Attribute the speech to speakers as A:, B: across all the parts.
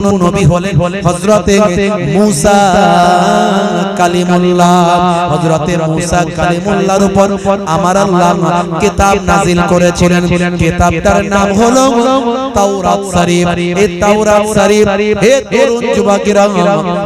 A: নবী হলেন হযরতে মুসা কালিমুল্লাহ। হযরতে মুসা কালিমুল্লাহর উপর আমার আল্লাহ কিতাব নাজিল করেছিলেন। কিতাবটার নাম হলো তাওরাত শরীফ। এই তাওরাত শরীফ, হে তরুণ যুবকেরা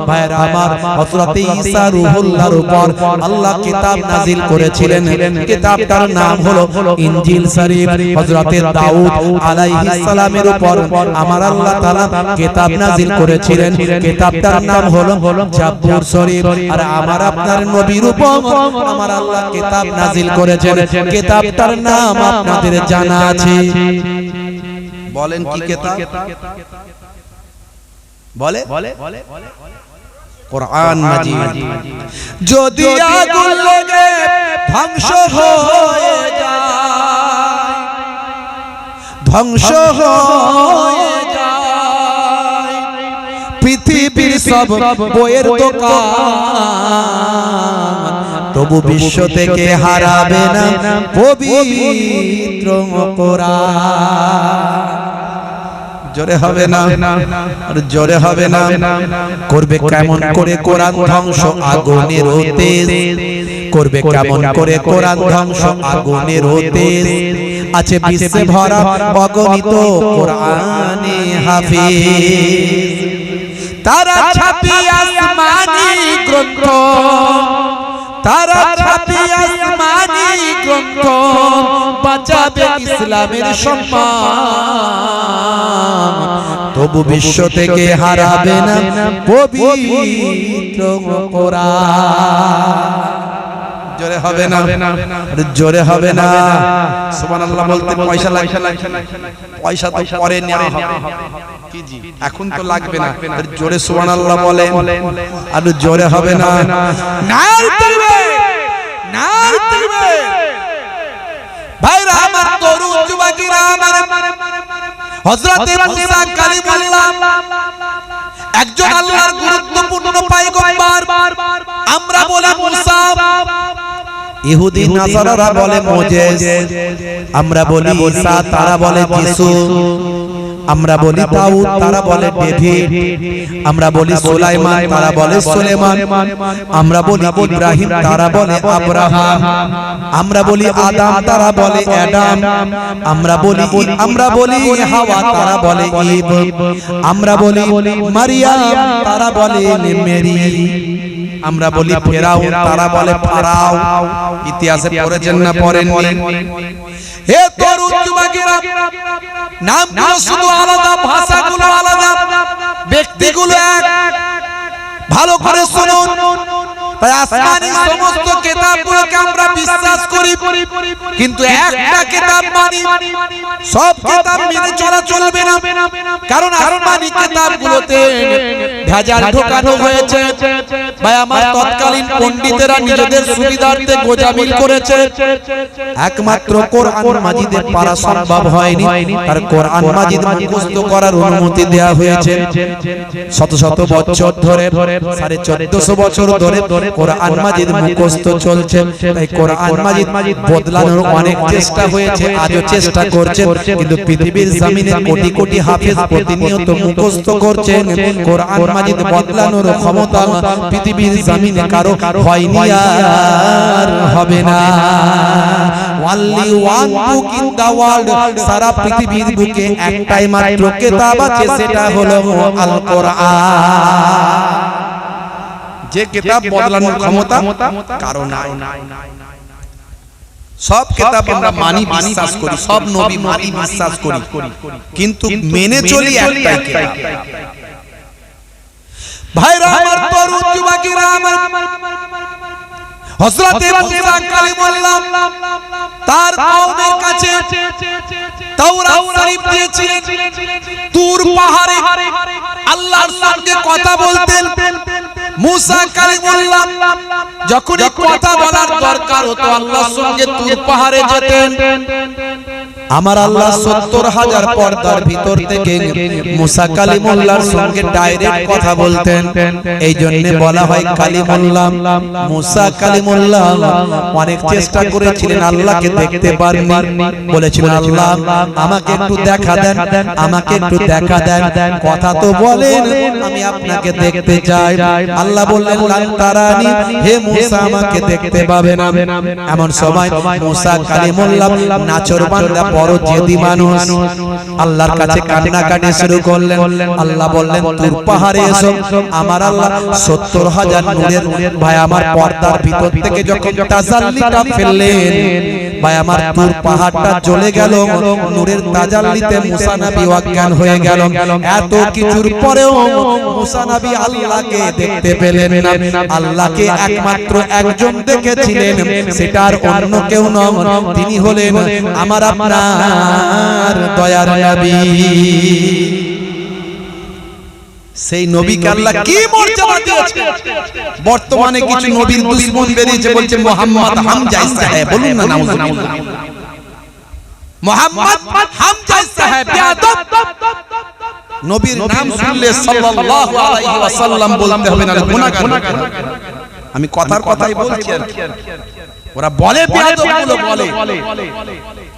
A: ভাইরা আমার হযরতে ঈসা রূহুল্লাহর উপর আল্লাহ কিতাব নাজিল করেছিলেন। কিতাবটার নাম হলো ইনজিল শরীফ। হযরতে দাউদ আলাইহিস সালামের উপর আমার আল্লাহ তাআলা কিতাব নাজিল করেছিলেন। কিতাবটার নাম হলো জাবুর শরীফ। আর আমার আপনার নবীর উপর আমার আল্লাহ কিতাব নাজিল করেছেন কিতাবটার নাম আপনাদের জানা আছে। বলেন কি কিতাব? বলে বলে? বলে? কোরআন মাজিদ। যদি আগুন লেগে ধ্বংস হয়ে যায়। ধ্বংস হয়ে সব বইয়ের দোকান। তবু বিশ্ব থেকে হারাবে না পবিত্র কোরআন। জোরে হবে না? আর জোরে হবে না? করবে কেমন করে কোরআন ধ্বংস? আগুনের তেজ করবে কেমন করে কোরআন ধ্বংস? আগুনের তেজ আছে বিশ্বে ভরা অগণিত কোরআনে হাফিজ। তারা ছাপি আসমানি গ্রন্থ। তারা ছাপি আসমানি গ্রন্থ। বাঁচাবে ইসলামের সম্মান। তবু বিশ্ব থেকে হারাবে না পবিত্র কোরআন। জোরে হবে না। আরে জোরে হবে না। সুবহানাল্লাহ বলতে পয়সা লাগবে। না পয়সা তো পরে নেওয়া হবে। এখন তো লাগবে না। জোরে সুবহানাল্লাহ বলেন। আর জোরে হবে না। নার দিবে নার দিবে ভাইরা আমার তরুণ যুবকেরা আমার হযরতে মুসা কালিমুল্লাহ একজন আল্লাহর গুরুত্বপূর্ণ পায়গম্বর আমরা বলি মুসা ইহুদি নাসারারা বলে মোজেস আমরা বলি ঈসা তারা বলে যিশু আমরা বলি দাউদ তারা বলে ডেভিড আমরা বলি সুলাইমান তারা বলে সুলেমান আমরা বলি ইব্রাহিম তারা বলে আব্রাহাম আমরা বলি আদাম তারা বলে অ্যাডাম আমরা বলি আমরা বলি হাওয়া তারা বলে ঈব আমরা বলি মারিয়াম তারা বলে মেরি আমরা বলি ফেরাও তারা বলে ফারাও ইতিহাসে পড়েছেন না পড়েননি হে তরুণ যুবকেরা নামগুলো শুধু আলাদা ভাষাগুলো আলাদা ব্যক্তিগুলো এক। ভালো করে শুনুন। তাই আসমানি সমস্ত কিতাবগুলোকে আমরা বিশ্বাস করি। কিন্তু একটা কিতাব মানি সব কিতাব মেনে চলা চলবে না। কারণ আসমানি কিতাবগুলোতে ভেজাল ঢোকানো হয়েছে। ভাই আমার তৎকালীন পণ্ডিতেরা নিজেদের সুবিধার্থে গোজামিল করেছে। একমাত্র কোরআন মাজিদে পারা সম্ভব হয়নি। আর কোরআন মাজিদ মুখস্থ করার অনুমতি দেয়া হয়েছে। শত শত বছর ধরে সাড়ে চোদ্দশো বছর ধরে কোরআন মাজিদ মুখস্থ চলছে তাই কোরআন মাজিদ বদলানোর অনেক চেষ্টা হয়েছে আজও চেষ্টা করছে কিন্তু পৃথিবীর জমিনে কোটি কোটি হাফেজ প্রতিনিয়ত মুখস্থ করছেন কোরআন মাজিদ বদলানোর ক্ষমতা পৃথিবীর জমিনে কারও হয়নি আর হবে না। Only one book in the world. সারা পৃথিবীর বুকে একটাই মাত্র কিতাব আছে সেটা হলো আল কোরআন যে কিতাব বদলানোর ক্ষমতা কারণ নাই। সব কিতাব আমরা মানি বিশ্বাস করি সব নবী মানি বিশ্বাস করি। কিন্তু মেনে চলি একটাই ভাইরা আমার তরুণ যুবকেরা আমার হযরতে মুসা কালিমুল্লাহ তার কওমের কাছে তাওরাত শরীফ দিয়েছিলেন। তুর পাহাড়ে আল্লাহর সঙ্গে কথা বলতেন। মুসা কালিমুল্লাহ যখন কথা বলার দরকার হতো আল্লাহর সঙ্গে তুর পাহাড়ে যেতেন। আমার আল্লাহ সত্তর হাজার পর্দার ভিতর থেকে মুসা কালিমুল্লাহর সঙ্গে ডাইরেক্ট কথা বলতেন। এই জন্য বলা হয় কালিমুল্লাহ। মুসা কালিমুল্লাহ অনেক চেষ্টা করেছিলেন আল্লাহকে দেখতে পারেননি বলেছিলেন আল্লাহ আমাকে একটু দেখা দেন আমাকে একটু দেখা দেন। কথা তো বলেন আমি আপনাকে দেখতে চাই আল্লাহ বললেন লান তারানি হে মুসা আমাকে দেখতে পাবে না। এমন সময় মুসা কালিমুল্লাহ নাচর বান্দা বড় জেদি মানুষ। আল্লাহর কাছে কান্নাকাটি শুরু করলেন। আল্লাহ বললেন তুর পাহাড়ে এসো। আমার আল্লাহ সত্তর হাজার নূরের ভাই আমার পর্দার ভিতর থেকে যখন তাজাল্লিটা ফেললেন ভাই আমার তুর পাহাড়টা জ্বলে গেল নূরের তাজাল্লিতে মুসা নবী অজ্ঞান হয়ে গেল। এত কিছুর পরেও মুসা নবী আল্লাহকে দেখতে পেলেন না। আল্লাহকে একমাত্র একজন দেখেছিলেন। সেটা আর অন্য কেউ নন তিনি হলেন আমার আপনার দয়ার নবী। সেই নবীকে আল্লাহ কি মর্যাদা দিয়েছে বর্তমানে কিছু নবীর দুশ্মন বেরিয়েছে বলছে মোহাম্মদ হামজা সাহেব। বলুন না নাউজুবিল্লাহ। মোহাম্মদ হামজা সাহেব। বেয়াদব নবীর নাম শুনলে সাল্লাল্লাহু আলাইহি ওয়াসাল্লাম বলতে হবে না গুনাহগার আমি কথার কথাই বলছি আর কি। ওরা বলে বেয়াদবগুলো বলে।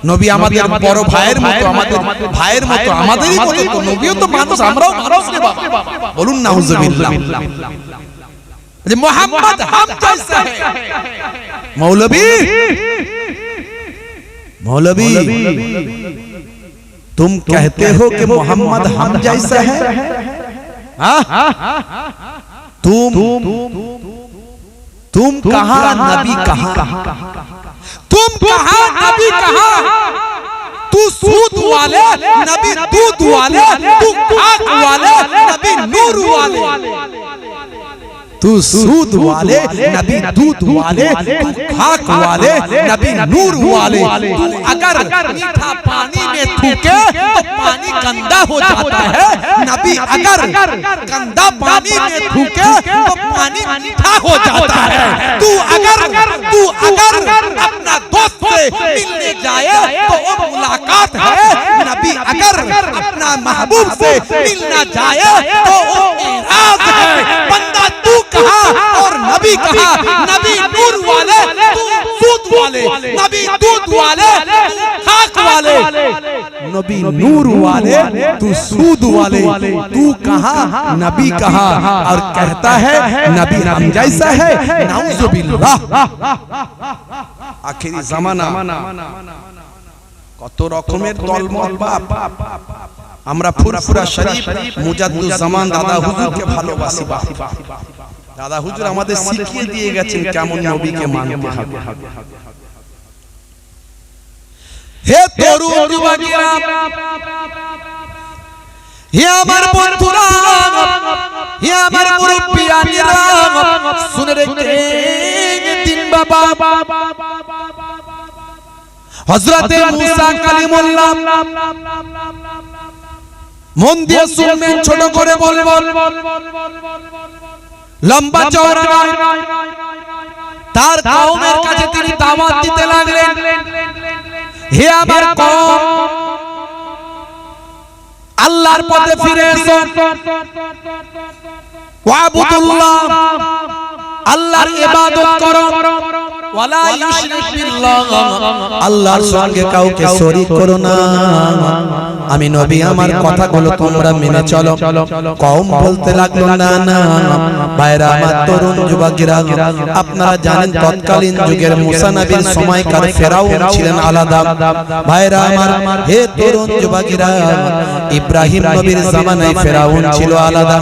A: নবী আমাদের বড় ভাইয়ের মতো আমাদের ভাইয়ের মতো আমাদেরই মতো তো নবীও তো মানুষ আমরাও মানুষ রে বাবা বলুন নাউজুবিল্লাহ যে মোহাম্মদ হামজা সাহেব মৌলভী मौलवी तुम कहते हो कि मोहम्मद हम जैसा है हाँ? तुम तुम कहा नबी कहा तुम कहा नबी कहा तू सूद वाले नबी दूध वाले तू खाक वाले नबी नूर वाले तू सूद वाले नबी दूध वाले तू खाक वाले नबी नूर वाले। तू अगर मीठा पानी में थूके तो पानी गंदा हो जाता है। नबी अगर गंदा पानी में थूके तो पानी मीठा हो जाता है तू अगर तू अगर अपना दोस्त से मिलने जाए तो वो मुलाकात है। नबी अगर अपना महबूब से मिलना जाए तो वो है। बंदा तू कहा और नबी कहा नबी नूर वाले तू सूद वाले नबी दूध वाले तू खाक वाले नबी नूर वाले तू सूद वाले तू कहा नबी कहा और कहता है नबी हम जैसा है नाउजुबिल्लाह আখেরি জামানা কত রকমের দলমত বাপ আমরা ফুরফুরা শরীফ মুজাদ্দুজ জামান দাদা হুজুরকে ভালোবাসি বাপ দাদা হুজুর আমাদের শিখিয়ে দিয়ে গেছেন কেমন নবীকে মানতে হবে। হে তরুণ যুবকেরা হে আমার বন্ধুরা হে আমার মুরব্বিয়ানিরা শুনে রেখে দিন বাবা। হযরতে মুসা কালিমুল্লাহ মন দিয়ে শুনবেন ছোট করে বলব লম্বা চওড়া নয়। তার কওমের কাছে তিনি দাওয়াত দিতে লাগলেন। হে আমার কওম। আল্লাহর পথে ফিরে এসো। ওয়াবুদুল্লাহ। আল্লাহর ইবাদত করো। ওয়ালা ইউশরিক বিল্লাহ। আল্লাহর সঙ্গে কাউকে শরীক করো না। আমি নবী আমার কথাগুলো তোমরা মেনে চলো। কওম বলতে লাগল না না ভাইরা আমার তরুণ যুবকেরা আপনারা জানেন তৎকালীন যুগের মুসা নবীর সময়কার ফেরাউন ছিলেন আলাদা। ভাইরা আমার হে তরুণ যুবকেরা ইব্রাহিম নবীর জামানায় ফেরাউন ছিল আলাদা।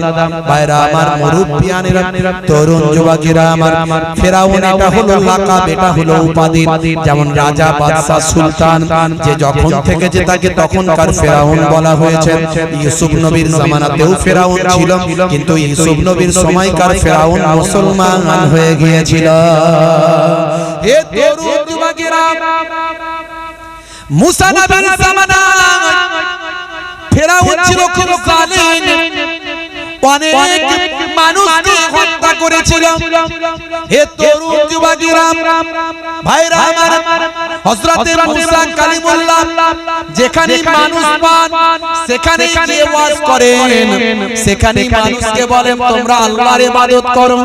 A: ভাইরা আমার মুরব্বিয়ানেরা তরুণ যুবকেরা আমার ফেরাউন এটা হলো লাকাব এটা হলো উপাধি। যেমন রাজা বাদশা সুলতান যে যখন থেকে যে তাকে তখনকার ফেরাউন বলা হয়েছে ইউসুফ নবীর জামানাতেও ফেরাউন ছিল কিন্তু ইউসুফ নবীর সময়কার ফেরাউন মুসলমান হয়ে গিয়েছিল। হে তরুণ যুবকেরা মুসা নবীর জামানায় ফেরাউন ছিল খুব জালিম। অনেক মানুষকে হত্যা করেছিল। হে তরুণ যুবকেরা ভাইরা আমার হযরতে মুসা কালিমুল্লাহ যেখানে মানুষ পান সেখানে গিয়ে ওয়াজ করেন। সেখানে মানুষকে বলেন তোমরা আল্লাহর ইবাদত করো।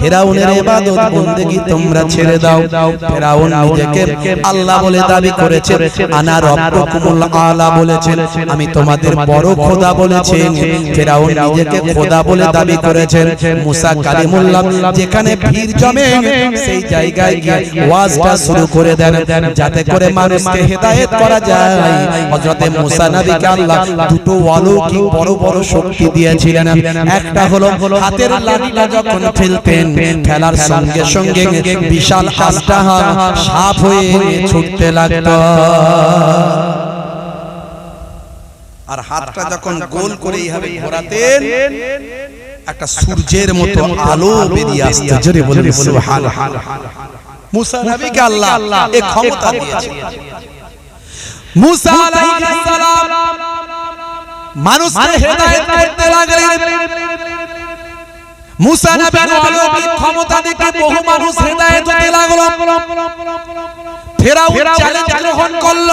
A: ফেরাউনের ইবাদত বন্দেগী তোমরা ছেড়ে দাও। ফেরাউন নিজেকে আল্লাহ বলে দাবি করেছে আনা রব্বুকুমুল আলা বলেছেন আমি তোমাদের বড় খোদা বলেছেন। ফেরাউন নিজেকে খোদা বলে দাবি করেছেন মুসা কালিমুল্লাহ যেখানে ভিড় জমে সেই জায়গায় গিয়ে ওয়াজটা শুরু করে দেন যাতে করে মানুষকে হেদায়েত করা যায়। হযরতে মুসা নবীকে আল্লাহ দুটো অলৌকিক বড় বড় শক্তি দিয়েছিলেন। একটা হলো হাতের লাঠিটা যখন ফেলতেন ফেলার সঙ্গে সঙ্গে বিশাল আস্তা সাপ হয়ে ছুটতে লাগতো। আর হাতটা যখন গোল করে এইভাবে ঘোরাতেন একটা সূর্যের মতো আলো বেরিয়ে আসতে। জোরে বলে সুবহানাল্লাহ। মুসা নবীকে আল্লাহ এই ক্ষমতা দিয়েছে। মুসা আলাইহিস সালাম মানুষকে হেদায়েত করতে লাগলেন। মুসা নবীর অলৌকিক ক্ষমতা দেখে বহু মানুষ হেদায়েত হতে লাগল। ফেরাউন চ্যালেঞ্জ গ্রহণ করল।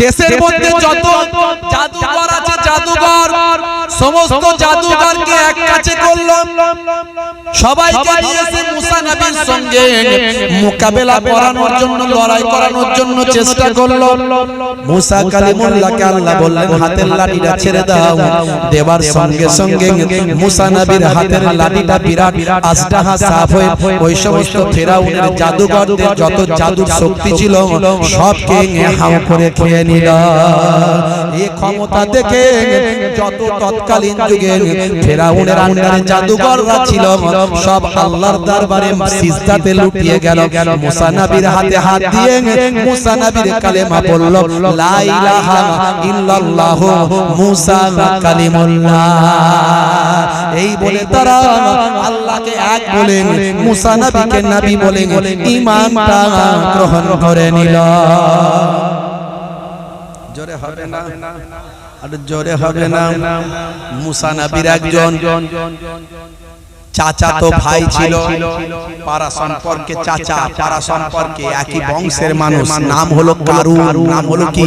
A: দেশের মধ্যে যত জাদুকর আছে জাদুকর সমস্ত জাদুকরকে এক কাছে করল সবাইকে নিয়েছে মুসা নবীর সঙ্গে। মোকাবেলা করানোর জন্য লড়াই করানোর জন্য চেষ্টা করল মুসা কালিমুল্লাহকে আল্লাহ বললেন হাতের লাঠিটা ছেড়ে দাও দেবার সঙ্গে সঙ্গে মুসা নবীর হাতের লাঠিটা বিরাট আজদাহা সাফ হয়ে ওই সমস্ত ফেরাউনের জাদুকরদের যত জাদুর শক্তি ছিল সবকে হাও করে খেয়ে নিল। এই ক্ষমতা দেখে যত তৎকালীন যুগে ফেরাউনের আন্ডারে জাদুকররা ছিল সব আল্লাহর দরবারে সিজদাতে লুটিয়ে গেল। মুসা নবীর হাতে হাত দিয়ে মুসা নবীর কালেমা বলল লা ইলাহা ইল্লাল্লাহ মুসা কালিমুল্লাহ। এই বলে তারা আল্লাহকে এক বলেন মুসা নবীকে নবী বলেন ঈমানটা গ্রহণ করে নিল। জোরে হবে না? আর জোরে হবে না। মুসা নবীর একজন। চাচা তো ভাই ছিল। পারা সম্পর্কে চাচা পারা সম্পর্কে একই বংশের মানুষ। নাম হলো কারু নাম হলো কি?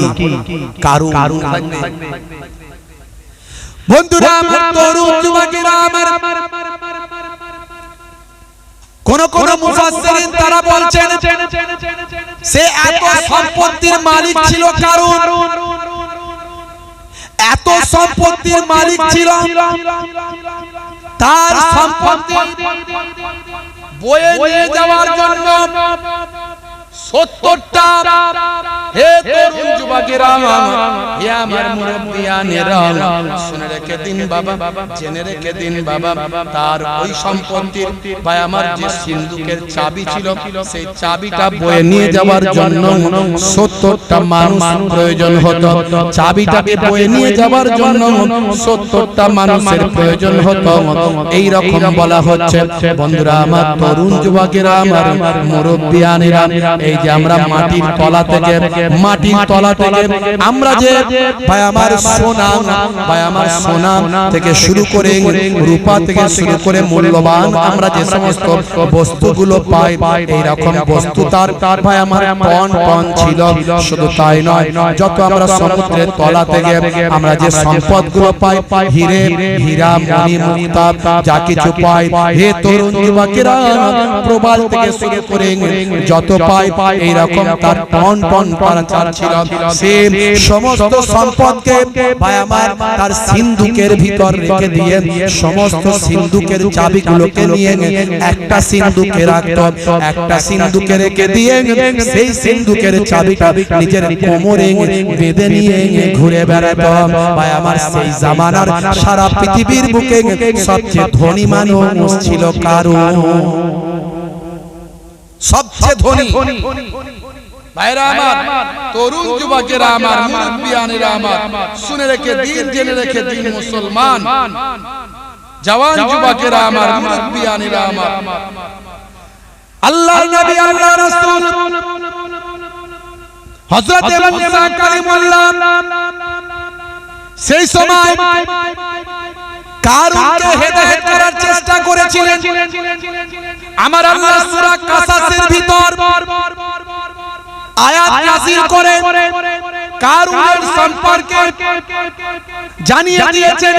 A: কারু বন্ধুরা আমার তরুণ যুবকেরা আমার কোন কোন মুফাসসিরিন তারা বলছেন সে এত সম্পত্তির মালিক ছিল কারণ। এত সম্পত্তির মালিক ছিল। তার সম্পত্তি বয়ে নিয়ে যাওয়ার জন্য সত্তরটা। সেই চাবিটা বয়ে নিয়ে যাওয়ার জন্য সত্তরটা মানুষ প্রয়োজন হতো। চাবিটাকে বয়ে নিয়ে যাওয়ার জন্য সত্তরটা মানুষের প্রয়োজন হতো। এই রকম বলা হচ্ছে। বন্ধুরা, আমার তরুণ যুবকেরা, আমার এই যে আমরা মাটির তলা থেকে মাটির তলা থেকে আমরা যে ভাই আমার সোনা ভাই আমার সোনা থেকে শুরু করে রূপা থেকে শুরু করে মূল্যবান আমরা যে সমস্ত বস্তুগুলো পাই এই রকম বস্তু তার তার ভাই আমার টন টন ছিল শুধু তাই নয় যত আমরা সমুদ্রের তলা থেকে আমরা যে সম্পদগুলো পাই হিরে হীরা মণি মুক্তা যা কিছু পাই হে তরুণ যুবকেরা প্রবাল থেকে শুরু করে যত পাই এই রকম তার টন টন পারাচার ছিল সে সমস্ত সম্পদকে ভাই আমার তার সিন্ধুকের ভিতর রেখে দিয়ে সমস্ত সিন্ধুকের চাবিগুলোকে নিয়ে একটা সিন্ধুকে রাখত। একটা সিন্ধুকে রেখে দিয়ে সেই সিন্ধুকের চাবিটা নিজের কোমরে বেঁধে নিয়ে ঘুরে বেড়াতো। ভাই আমার সেই জামানার সারা পৃথিবীর বুকে সবচেয়ে ধনী মানুষ ছিল কারু সবচেয়ে ধনী। ভাইরা আমার তরুণ যুবকেরা আমার মুরব্বিয়ানেরা আমার শুনে রেখে দিন জেনে রেখে দিন মুসলমান। জওয়ান যুবকেরা আমার মুরব্বিয়ানেরা আমার। আল্লাহ নবী আল্লাহ রাসূল। হযরত মুসা কালিমুল্লাহ। সেই সময় কারুনকে হেদায়েত করার চেষ্টা করেছিলেন। আমার আল্লাহ সূরা কাসাসের ভিতর আয়াত নাযিল করে কারুনের সম্পর্কে জানিয়ে দিয়েছেন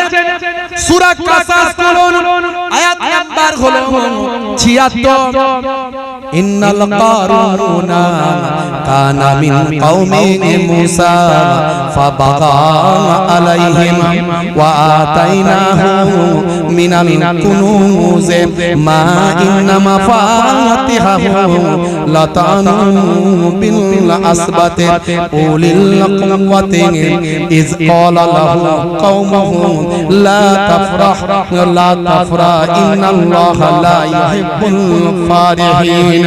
A: সূরা কাসাস বলুন আয়াত নাম্বার হলো 76 ইন্নাল কারুনা মিন কওমি মুসা ফাবাগা আলাইহিম ওয়া আতাইনাহু মিনাল কুনুজ, মা লাতানু বিল আসবাতে, উলিল ইজ ক্বালা লাহু কওমুহু লা তাফরাহ, লা তাফরা, ইন্নাল্লাহা লা ইউহিব্বুল ফারিহিন।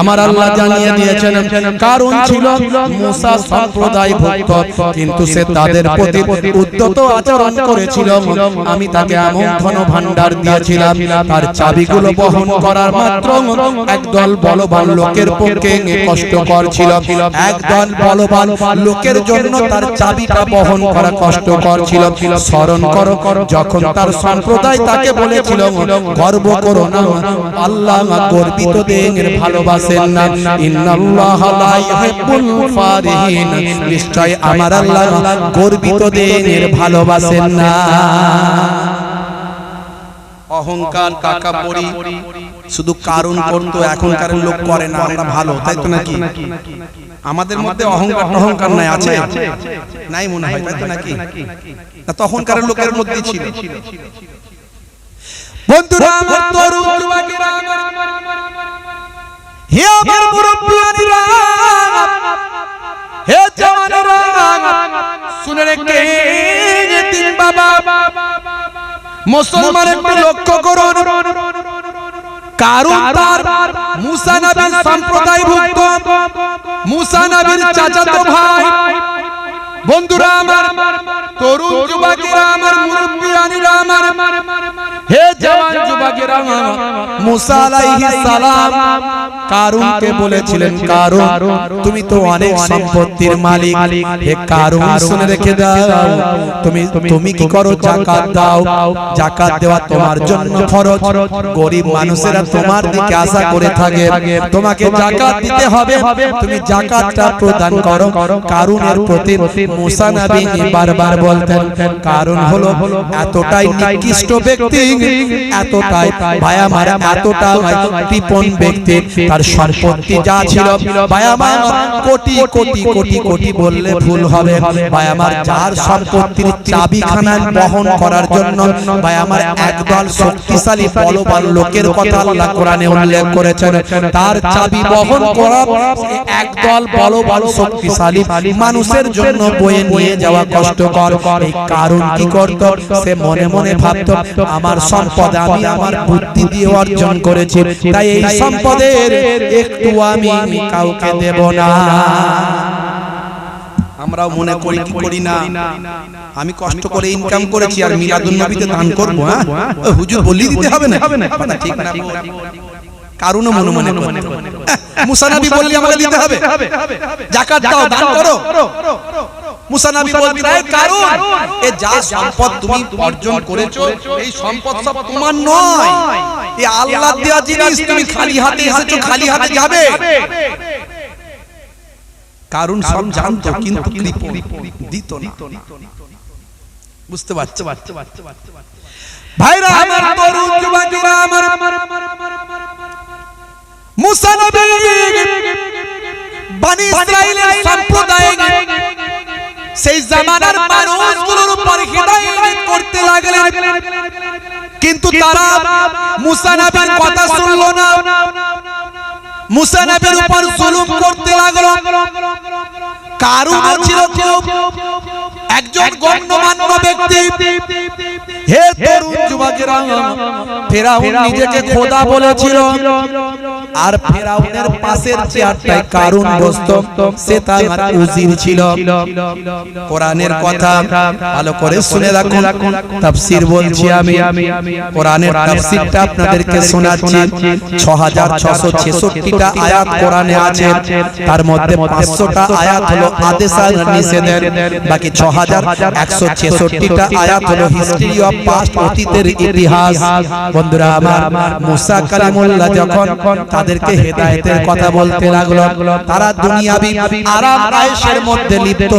A: আমার আল্লাহ জানিয়ে দিয়েছেন, কারণ ছিল মুসা সম্প্রদায় ভক্ত, কিন্তু সে তাদের প্রতি উদ্যত আচরণ করেছিল। আমি তাকে এমন ভান্ডার দিয়েছিলাম, তার চাবিগুলো বহন করার মাত্র একদল বলবান লোকের পক্ষে কষ্টকর ছিল। একদল বলবান লোকের জন্য তার চাবিটা বহন করা কষ্টকর ছিল। স্মরণ করো, যখন তার সম্প্রদায় তাকে বলেছিল, গর্ব করো না, আল্লাহ গর্বিত গর্বিতদের ভালোবাসেন না। ইন্নাল্লাহ লা ফারিহিন, নিশ্চয় আমার আল্লাহ গর্বিতদের ভালোবাসেন না। অহংকার টাকা পড়ি শুধু কারণ করতো এখনকার লোক করে না আমরা ভালো তাই তো নাকি? আমাদের মধ্যে অহংকার অহংকার নাই আছে? নাই মনে হয় তাই তো নাকি? তখনকার লোকের মধ্যে ছিল। বন্ধুরা আমার তরুণ যুবকেরা। হে আমার মুরব্বিয়ানিরা হে জওয়ানেরা। শুনে রেখে দিন বাবা। মুসলমান একটু লক্ষ্য করুন। কারণ তার মুসা নবীর সম্প্রদায় ভুক্ত মুসা নবীর চাচাতো ভাই। বন্ধুরা আমার তরুণ যুবকেরা আমার মুরব্বিয়ানিরা আমার হে জওয়ান যুবকেরা মুসা আলাইহিস সালাম কারুনকে বলেছিলেন কারুন তুমি তো অনেক সম্পত্তির মালিক। হে কারুন শুনে রেখে দাও। তুমি তুমি কি করো? যাকাত দাও। যাকাত দেওয়া তোমার জন্য ফরজ। গরিব মানুষেরা তোমার দিকে আশা করে থাকে। তোমাকে যাকাত দিতে হবে। তুমি যাকাতটা প্রদান করো। কারুনের প্রতি মুসা নবী বারবার বলতেন কারণ হলো এতটাই নিকৃষ্ট ব্যক্তি। বহন করার জন্য, ভাই আমার একদল শক্তিশালী লোকের কথা আল্লাহ কোরআনে উল্লেখ করেছেন। তার চাবি বহন করা একদল শক্তিশালী মানুষের জন্য বয়ে নিয়ে যাওয়া কষ্টকর। কারণ কি করত? সে মনে মনে ভাবত, আমার সম্পদ আমি আমার বুদ্ধি দিয়ে অর্জন করেছি। তাই এই সম্পদের একটু আমি কাউকে দেব না। আমরাও মনে করি কি করি না? আমি কষ্ট করে ইনকাম করেছি আর মিলাদুন নবীতে দান করব হ্যাঁ? ও হুজুর বলি দিতে হবে না না, ঠিক না কারণও মনে মনে করে মুসা নবী বললি আমাকে দিতে হবে। যাকাত দাও দান করো। কারণ এ যা সম্পদ তুমি অর্জন করেছ এই সম্পদ সব তোমার নয় এ আল্লাহ দেওয়া জিনিস তুমি খালি হাতে এসেছ খালি হাতে যাবে কারণ সব জানতো কিন্তু কৃপণ দিত না বুঝতে পারছ ভাইরা আমার তরুণ যুবকেরা আমার মুসা নবী বনি ইসরাইলের সম্প্রদায় সেই জামানার মানুষগুলোর উপর হিদায়াত করতে লাগলেন। কিন্তু তারা মুসা নবীর কথা শুনলো না। মুসা নবীর উপর জুলুম করতে লাগল। কারণ ছিল কেউ? একজন গণ্যমান্য ব্যক্তি? হে তরুণ যুবকেরা ফেরাউন নিজেকে খোদা বলেছিল। আর ফেরাউনের পাশের চেয়ারটায় কারুন বসত, সে তার উজির ছিল। কোরআনের কথা ভালো করে শুনে রাখুন, তাফসীর বলছি আমি। কোরআনের তাফসীরটা আপনাদেরকে শোনাচ্ছি। 6666টা আয়াত কোরআনে আছে। তার মধ্যে 500টা আয়াত হলো আদেশ আর নিষেধের, বাকি 6166টা আয়াত হলো হিস্ট্রি অফ পাস্ট অতীতের ইতিহাস। বন্ধুরা, আমার মুসা কালিমুল্লাহ যখন তাদেরকে হেদায়েতের কথা বলতে লাগল। তারা দুনিয়াবি আরাম আয়েশের মধ্যে লিপ্ত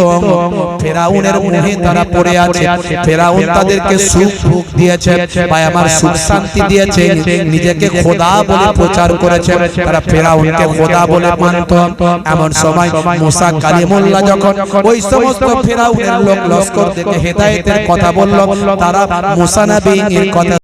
A: ফেরাউনের মোহে তারা পড়ে আছে। ফেরাউন তাদেরকে সুখ ভোগ দিয়েছে। ভাই আমার সুখ শান্তি দিয়েছে। নিজেকে খোদা বলে প্রচার করেছে। তারা ফেরাউনকে খোদা বলে মানত। এমন সময় মুসা কালিমুল্লাহ যখন ওই সমস্ত ফেরাউনের লোক লস্কর থেকে হেদায়েতের কথা বলল তারা মুসা নবীর কথা